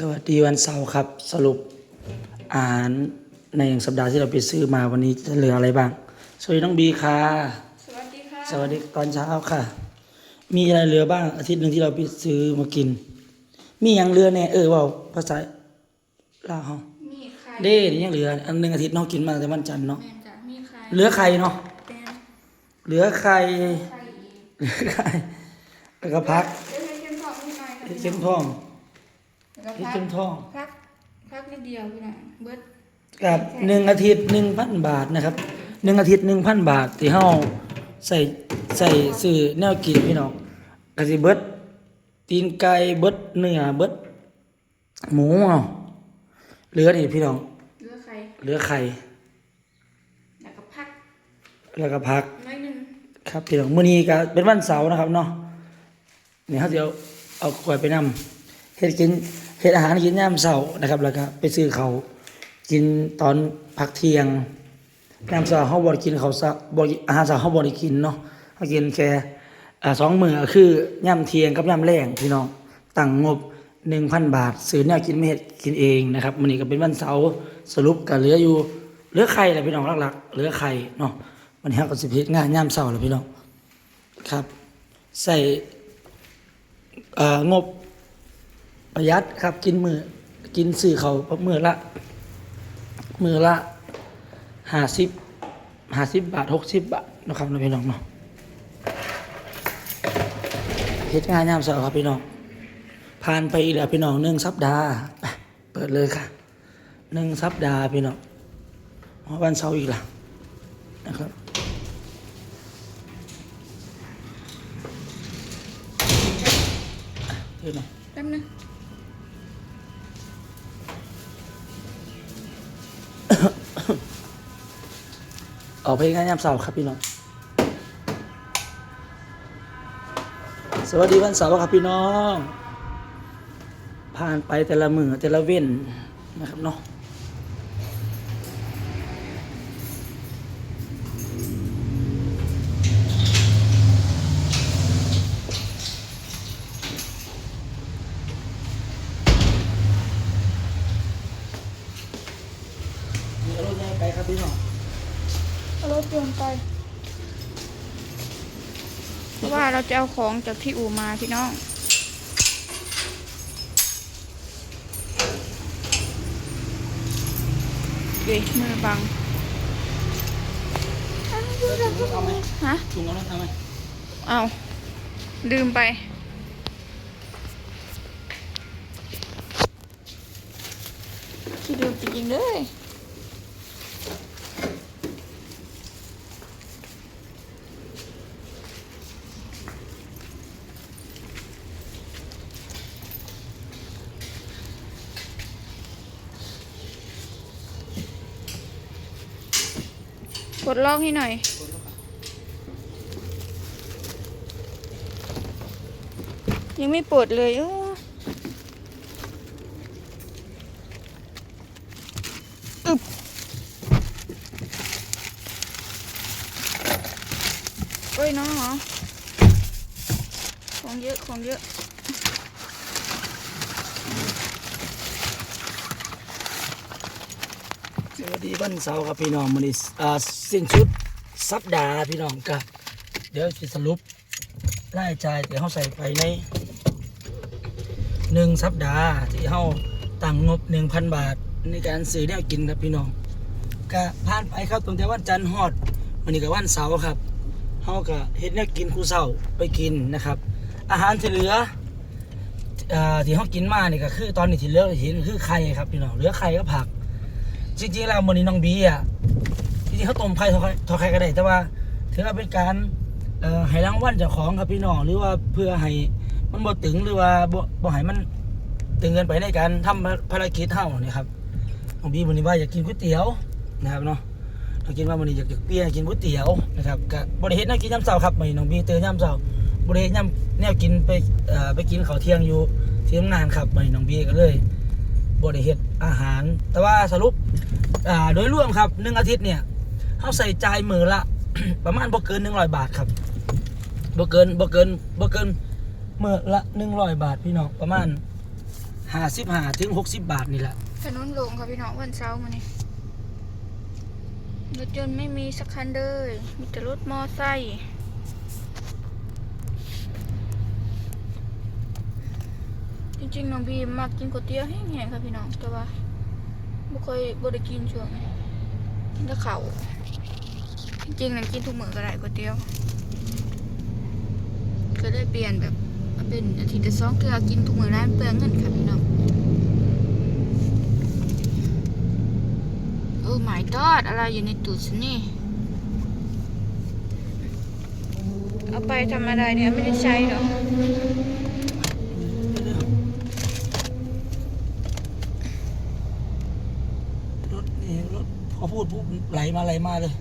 สวัสดีวันเสาร์ครับ สรุปอาหารในสัปดาห์ที่เราไปซื้อมาวันนี้จะเหลืออะไรบ้าง สวัสดีน้องบีค่ะ สวัสดีค่ะ สวัสดีตอนเช้าค่ะ มีอะไรเหลือบ้างอาทิตย์หนึ่งที่เราไปซื้อมากิน มีอย่างเหลือแน่เออเว่าภาษาลาวเฮามีไข่เด้นี่ยังเหลือ อันหนึ่งอาทิตย์เน้องกินมาแต่วันจันทร์เนาะแมนจ้ะมีไข่เหลือไข่เนาะเป็นเหลือไข่ไข่อีกเหลือไข่แล้วก็พักเดี๋ยวให้เข้มทองนิดหน่อยนะเห็ดเข็มทองแล้ว ก็เห็ดพักเข็มทองพักพักนิดเดียวพี่น้องเบิดกับหนึ่งอาทิตย์หนึ่งพันบาทนะครับหนึ่งอาทิตย์หนึ่งพันบาทที่เฮาใส่ใส่ซื้อแนวกินพี่น้องก็สิเบิดตีนไก่เบิดเนื้อเบิดหมูเนาะเหลือนี่พี่น้องเหลือไข่เหลือไข่แล้วก็พักแล้วก็ผักน้อยหนึงครับพี่น้องมื้อนี้ก็เป็นวันเสาร์นะครับเนาะนี่เขาจะเอาเอากล้วยไปนำเฮ็ดกินเฮ็ดอาหารกินย่ามเช้านะครับแล้วก็ไปซื้อเขากินตอนพักเที่ยงยามเช้าเฮาบ่ได้กินข้าวเช้าบ่ได้อาหารเช้าเฮาบ่ได้กินเนาะเฮากินแค่สองมื้อคือย่ามเที่ยงกับย่ามแลงพี่น้องตั้งงบ1,000บาทซื้อแนวกินไมาเฮ็ดกินเองนะครับมื้อนี้ก็เป็นวันเสาร์สรุปก็เหลืออยู่เหลือไข่แหละพี่น้องหลักๆเหลือไข่เนาะวันนี้ก็สิเฮ็ดงานยามเช้าแล้วพี่น้องครับใส่งบ ประหยัดครับกินมือกินสื่อเขาวมือละ มือละห้าสิบห้าสิบบาทหกสิบบาทนะครับน้องพี่น้องเนาะเฮ็ดงานยามเช้าครับพี่น้องผ่านไปอีกแล้วพี่น้องหนึ่งสัปดาห์เปิดเลยค่ะหนึ่งสัปดาห์พี่น้องวันเสาร์อีกล้วนะครับเดี๋ยวน่อยแป๊บนึง ออกเพลงงานยามเสาร์ครับพี่น้อง สวัสดีวันเสาร์ครับพี่น้อง ผ่านไปแต่ละมือแต่ละเว้นนะครับเนาะ ราะว่าเราจะเอาของจากที่อู่มาพี่น้องเว้ยมือบังเอาไหมฮะถุงเอาไหมเอาไหมเอาลืมไปคิดดูจริงๆเลย กดลอกให้หน่อย ยังไม่ปวดเลยอออึบเอ้ยน้องเหรอของเยอะ ของเยอะ วัสดีวันเสาร์ครับพี่น้องมันนี้สิ้นชุดสัปดาห์พี่น้องก็เดี๋ยวจะสรุปรายจ่ายที่เขาใส่ไปในหนึ่งสัปดาห์ที่เขาตั้งงบหนึ่งพันบาทในการซื้อแนวกินครับพี่น้องก็ผ่านไปครับตั้งแต่วันจันทร์ฮอดวันนี้ก็วันเสาร์ครับเขาก็เฮ็ดแนวกินคูเสาร์ไปกินนะครับ อาหารที่เหลืออ่าที่เขากินมาเนี่ยก็คือตอนนี้ที่เหลือเห็นคือไข่ครับพี่น้องเหลือไข่ก็ผัก จริงๆแล้วมันนี้น้องบีอะจริงๆเขาต้มไข่ทอดไข่ทอดไข่ก็ได้ แต่ว่าถือว่าเป็นการให้รางวัลเจ้าของครับพี่น้องหรือว่าเพื่อให้มันบ่ตึงหรือว่าบ่บ่ให้มันตึงเกินไปในการทำภารกิจเฮานี่ครับน้องบีวันนี้ว่าอยากกินก๋วยเตี๋ยวนะครับเนาะเรากินว่าวันนี้อยากเปียกินก๋วยเตี๋ยวนะครับก็บ่ได้เฮ็ดแนวกินยามเช้าครับมื้อนี้น้องบีเตื่นยามเช้าบ่ได้เฮ็ดยามแนวกินไปไปกินข้าวเที่ยงอยู่ที่ทำงานครับมื้อนี้น้องบีก็เลย บริเฮ็ดอาหาร แต่ว่าสรุปโดยรวมครับหนึ่งอาทิตย์เนี่ยเขาใส่ใจายมือละ ประมาณบ่เกินหนึ่งร้อยบาทครับบ่เกินบ่เกินบ่เกินมือละหนึ่งร้อยบาทพี่น้องประมาณห้าสิบห้าถึงหกสิบบาทนี่แหละถนนหลงค่ะพี่น้องวันเสาร์มานี่รถยนต์ไม่มีสักคันเลยมีแต่รถมอไซค์ จริงน้องบีมมักกินก๋วยเตี๋ยวแห้งๆค่ะพี่น้องแต่ว่าบ่เคยบ่ได้กินช่วงนี้กินแต่ข้าวจริงๆนั่นกินทุกมื้อก็ได้ก๋วยเตี๋ยวก็ได้เปลี่ยนแบบเป็นอาทิตย์ละสองเทื่อกินทุกมื้อได้เปลืองเงินค่ะพี่น้องโอ้ my god อะไรอยู่ในตู้ฉันนี่เอาไปทำอะไรเนี่ยไม่ได้ใช้หรอ รถนี่รถ พอพูดปุ๊บไหลมาไหลมาเลย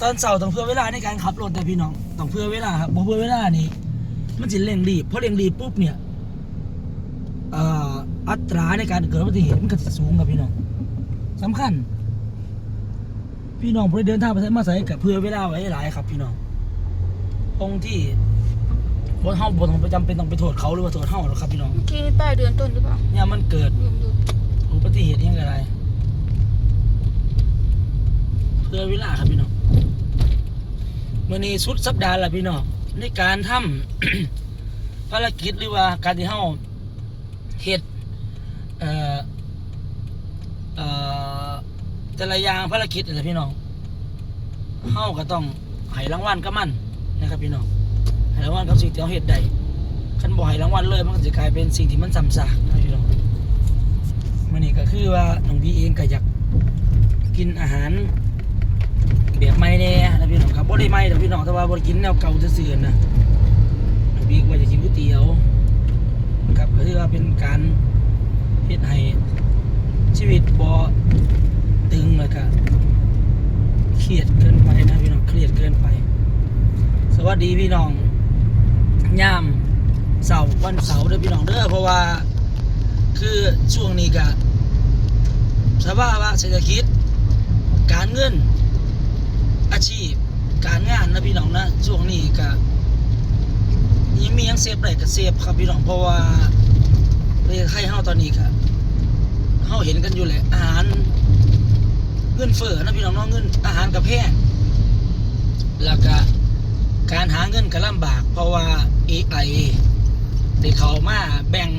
ตอนเสาร์ต้องเพื่อเวลาในการขับรถแต่พี่น้องต้องเพื่อเวลาครับบ่เพื่อเวลานี่มันจะเร่งรีบเพราะเร่งรีบปุ๊บเนี่ยเอ่ออัตราในการเกิดอุบัติเหตุมันก็จะสูงครับพี่น้องสำคัญ พี่น้องผู้ใดเดินทางไปไสมาไสกับเพื่อเวลาไว้หลายครับ พี่น้องตรงที่บนเฮาบนของประจำเป็นต้องไปโทษเขาหรือว่าโทษเฮาหรอกครับพี่น้องเมื่อกี้นี่ป้ายเดือนต้นหรือเปล่าเนี่ยมันเกิดลืมดูอุบัติเหตุยังไง ไรเพื่อเวลาครับพี่น้องมื่อนี้สุดสัปดาห์ละพี่น้องในการทำภารกิจหรือว่าการที่เฮาเฮ็ดเอ่อเอ่อแต่ละอย่างภารกิจนี่แหละพี่น้องเฮาก็ต้องให้รางวัลกับมันนะครับพี่น้องให้รางวัลกับสิ่งที่เฮาเฮ็ดได้คันบ่ให้รางวัลเลยมันก็จะกลายเป็นสิ่งที่มันซ้ำซากนะพี่น้องมันนี่ก็คือว่าน้องบีเองก็อยากกินอาหาร แบบใหม่แน่นะพี่น้องครับบ่ได้ใหม่แต่พี่น้องแต่ว่าบ่ได้กินแนวเก่าซื่อๆนะน้องบีก็ว่าจะกินก๋วยเตี๋ยวครับก็คือว่าเป็นการเฮ็ดให้ชีวิตบ่ตึงแล้วก็เครียดเกินไปนะพี่น้องเครียดเกินไป สวัสดีพี่น้องยามเสาร์วันเสาร์เด้อพี่น้องเด้อเพราะว่าคือช่วงนี้ก็สภาวะเศรษฐกิจการเงิน อาชีพ การงานนะพี่น้องนะช่วงนี้ก็ยังมียังเซฟได้ก็เซฟครับพี่น้องเพราะว่าประเทศไทยเฮาตอนนี้ก็เฮาเห็นกันอยู่แหละอาหารเงินเฟ้อนะพี่น้องเนาะเงินอาหารก็แพงแล้วก็การหาเงินก็ลำบาก เพราะว่า AI ได้เข้ามาแบ่ง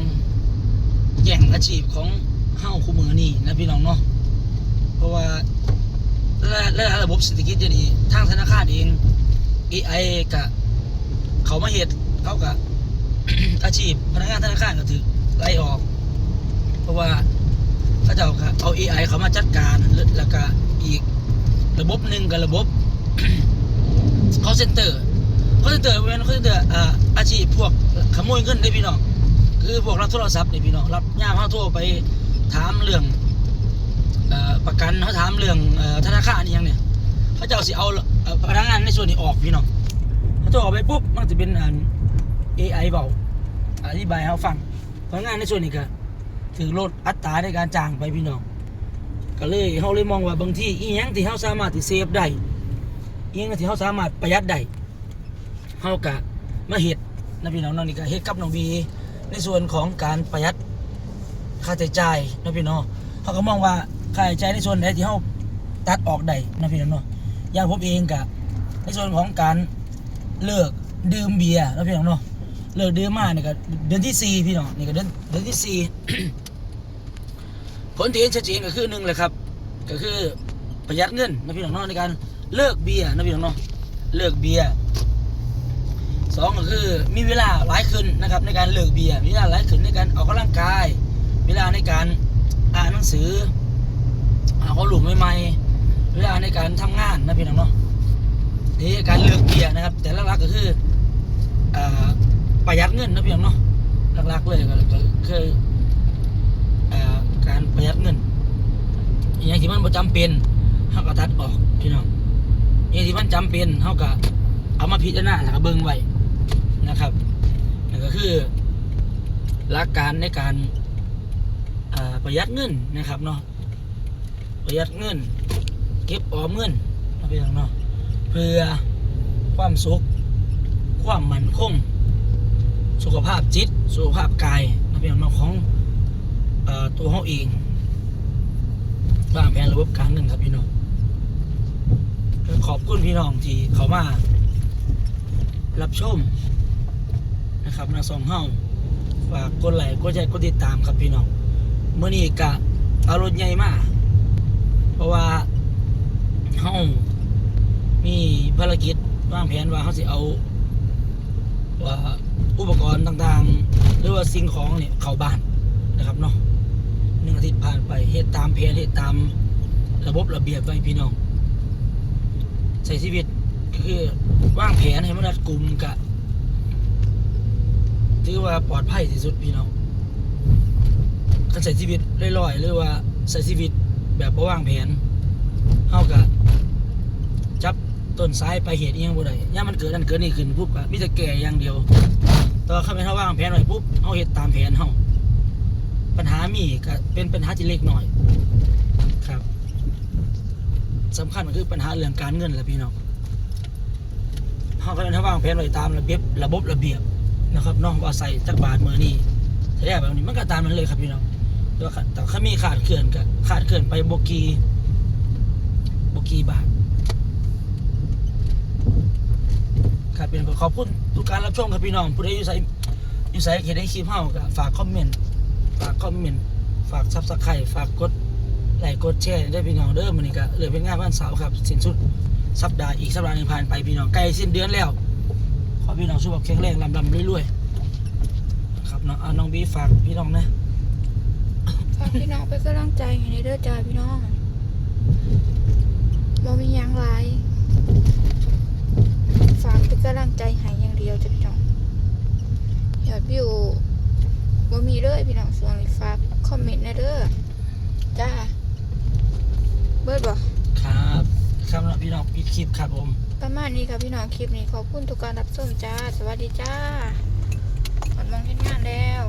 แย่งอาชีพของเฮาคู่มือนี่นะพี่น้องเนาะเพราะว่า และและระบบเศรษฐกิจจะนี้ทางธนาคารเอง AI กับเขามาเหตุเขากับอาชีพพนักงานธนาคารก็ถือไล่ออก เพราะว่าเขาเจ้าก็เอา AI เขามาจัดการแล้วก็อีกระบบหนึ่งกับระบบ call center call center เป็น call center อ่าอาชีพพวกขโมยเงินได้พี่น้อง คือพวกรับโทรศัพท์นี่พี่น้องรับย่ามเขาโทรไปถามเรื่อง ประกันเขาถามเรื่องเอ่อธนาคารนี่ยังเนี่ยเขาจะเอาสิเอาพนักงานในส่วนนี้ออกพี่น้องเขาโทรออกไปปุ๊บมันจะเป็นอัน AI เบาอธิบายให้เขาฟังพนักงานในส่วนนี้ก็ถือลดอัตราในการจ้างไปพี่น้องก็เลยเขาเลยมองว่าบางที่อีหยังที่เขาสามารถที่เซฟได้อีหยังที่เขาสามารถประหยัดได้เขากะมาเฮ็ดนะพี่น้องน้องนี่ก็เฮ็ดกับน้องบีในส่วนของการประหยัดค่าใช้จ่ายนะพี่น้องเขาก็มองว่า ค่าใช้จ่ายในส่วนไหนที่เขาตัดออกได้นะพี่น้องเนาะอย่างผมเองกับในส่วนของการเลิกดื่มเบียร์นะพี่น้องเนาะเลิกดื่มมาเนี่ยก็เดือนที่สี่พี่น้องนี่ก็เดือนเดือนที่สี่ผลที่เห็นชัดเจนก็คือหนึ่งเลยครับ ก็คือประหยัดเงินนะพี่น้องเนาะในการเลิกเบียร์นะพี่น้องเนาะเลิกเบียร์สองก็คือมีเวลาหลายขึ้นนะครับ ในการเลิกเบียร์มีเวลาหลายขึ้นในการออกกำลังกาย เวลาในการอ่านหนังสือ หาข้อหลุมใหม่ๆเวลาในการทำงานนะพี่น้องเนาะนี่การเลิกเบียร์นะครับ แต่หลักๆก็คืออประหยัดเงินนะพี่น้องเนาะหลักๆเลยก็คือการประหยัดเงินอย่างที่มันประจำเป็นเขาก็ตัดออกพี่น้องอย่างที่มันจำเป็นเขาก็เอามาพิจารณาแล้วก็เบิ่งไว้นะครับนั่นก็คือหลักการในการประหยัดเงินนะครับเนาะ ประหยัดเงิน เก็บออมเงินนะพี่น้องเนาะเพื่อความสุข ความมั่นคง สุขภาพจิต สุขภาพกายนะพี่น้องเนาะของตัวเขาเองวางแผนระบบการเงินครับพี่น้องขอบคุณพี่น้องที่เขามา รับชมนะครับนาสองเฮาฝากกดไลค์กดแชร์กดติดตามครับพี่น้องเมื่อนี้กะอารถใหญ่มาก เพราะว่าเฮามีภารกิจวางแผนว่าเขาสิเอาว่าอุปกรณ์ต่างๆ หรือว่าสิ่งของเนี่ยเข้าบ้านนะครับเนาะหนึ่งอาทิตย์ผ่านไปเหตุตามแผนเหตุตามระบบระเบียบไว้พี่น้องใช้ชีวิตก็คือวางแผนให้มันรัดกุมกะถือว่าปลอดภัยที่สุดพี่น้องการใช้ชีวิตลอยๆหรือว่าใช้ชีวิต แบบบ่วางแผนเฮากะจับต้นสายไปลายเหตุอิหยังบ่ได้ย่ามมันเกิดนั่นเกิดนี่ขึ้นปุ๊บก็มีแต่แก่อย่างเดียวต่ว่าคันแม่นเฮาวางแผนไว้ปุ๊บเฮาเฮ็ดตามแผนเฮาปัญหามีก็เป็นปัญหาที่เล็กน้อยครับสำคัญก็คือปัญหาเรื่องการเงินแหละพี่น้องเฮาก็เลยถ้าวางแผนไว้ตามระเบียบระบบระเบียบนะครับน้องว่าใส่จักบาทมื้อนี้ถ้าได้แบบนี้มันก็ตามนั้นเลยครับพี่น้อง แต่ว่าแต่ถ้ามีขาดเคลื่อนก็ขาดเคลื่อนไปบ่กี่บ่กี่บาทครับเป็นขอบคุณทุกการรับชมครับพี่น้องผู้ใดอยู่ใส่อยู่ใส่เห็นได้คลิปเฮาก็ฝากคอมเมนต์ฝากคอมเมนต์ฝากซับสไครต์ฝากกดไลค์กดแชร์ได้พี่น้องเด้อมื้อนี้ก็เลือเป็นงานวันเสาร์ครับสิ้นสุดสัปดาห์อีกสัปดาห์หนึงผ่านไปพี่น้องใกล้สิ้นเดือนแล้ว ขอพี่น้องสุขภาพแข็งแรงลำลำรวยๆครับเนาะเอาน้องบีฝากพี่น้องนะ ฝากพี่น้องเป็นกำลังใจให้ในเด้อจ้าพี่น้องบ่มีหยังหลายฝากเป็นกำลังใจให้อย่างเดียวจ้ะพี่น้องยอดวิวบ่มีเลยพี่น้องส่วนฝากคอมเมนต์ในเด้อจ้าเบิดบ่ครับครับแล้วพี่น้องปิดคลิปครับผมประมาณนี้ค่ะพี่น้องคลิปนี้ขอบคุณทุกการรับชมจ้า สวัสดีจ้าหมดมองเห็นงานแล้ว